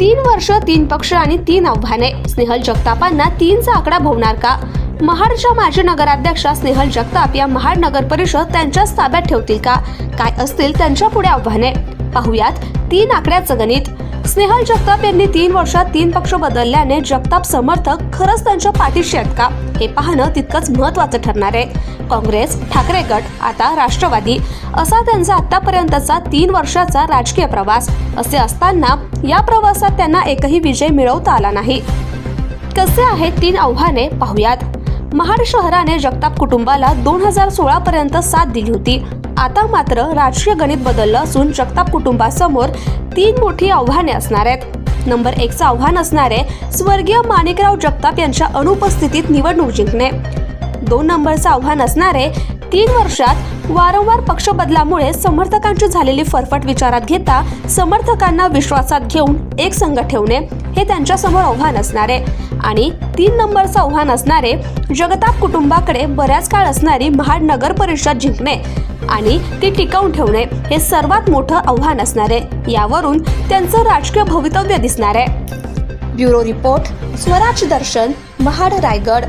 तीन वर्ष तीन पक्ष आणि तीन आव्हाने. स्नेहल जगतापांना तीनचा आकडा भोवणार का? महाडच्या माजी नगराध्यक्षा स्नेहल जगताप या महाड नगर परिषद त्यांच्याच ताब्यात ठेवतील का? काय असतील त्यांच्या पुढे आव्हाने? पाहुयात. तीन आकड्याचं गणित स्नेहल जगताप यांनी तीन वर्षात तीन पक्ष बदलल्याने जगताप समर्थक खरंच त्यांच्या पाठीशी आहेत का? हे पाहणं तितकंच महत्वाचं ठरणार आहे. काँग्रेस ठाकरे गट आता राष्ट्रवादी. असा त्यांचा आतापर्यंतचा तीन वर्षाचा राजकीय प्रवास. असे असताना या प्रवासात त्यांना एकही विजय मिळवता आला नाही. कसे आहेत तीन आव्हाने? पाहुयात. महाड शहराने जगताप कुटुंबाला दोन हजार सोळा पर्यंत साथ दिली होती. आता मात्र राजकीय गणित बदललं असून जगताप कुटुंबासमोर तीन मोठी आव्हाने असणार आहेत. नंबर एकचं आव्हान असणारे स्वर्गीय माणिकराव जगताप यांच्या अनुपस्थितीत निवडणूक जिंकणे. दोन नंबरचं आव्हान असणारे तीन वर्षात वारंवार पक्ष बदलामुळे समर्थकांची झालेली फरफट विचारात घेता समर्थकांना विश्वासात घेऊन एक संघ ठेवणे हे त्यांच्यासमोर आव्हान असणारे आणि तीन नंबरचं आव्हान असणारे जगताप कुटुंबाकडे बऱ्याच काळ असणारी महाड नगर परिषद जिंकणे आणि ती टिकवून ठेवणे हे सर्वात मोठं आव्हान असणारे. यावरून त्यांचं राजकीय भवितव्य दिसणार. आहे ब्युरो रिपोर्ट स्वराज दर्शन महाड रायगड.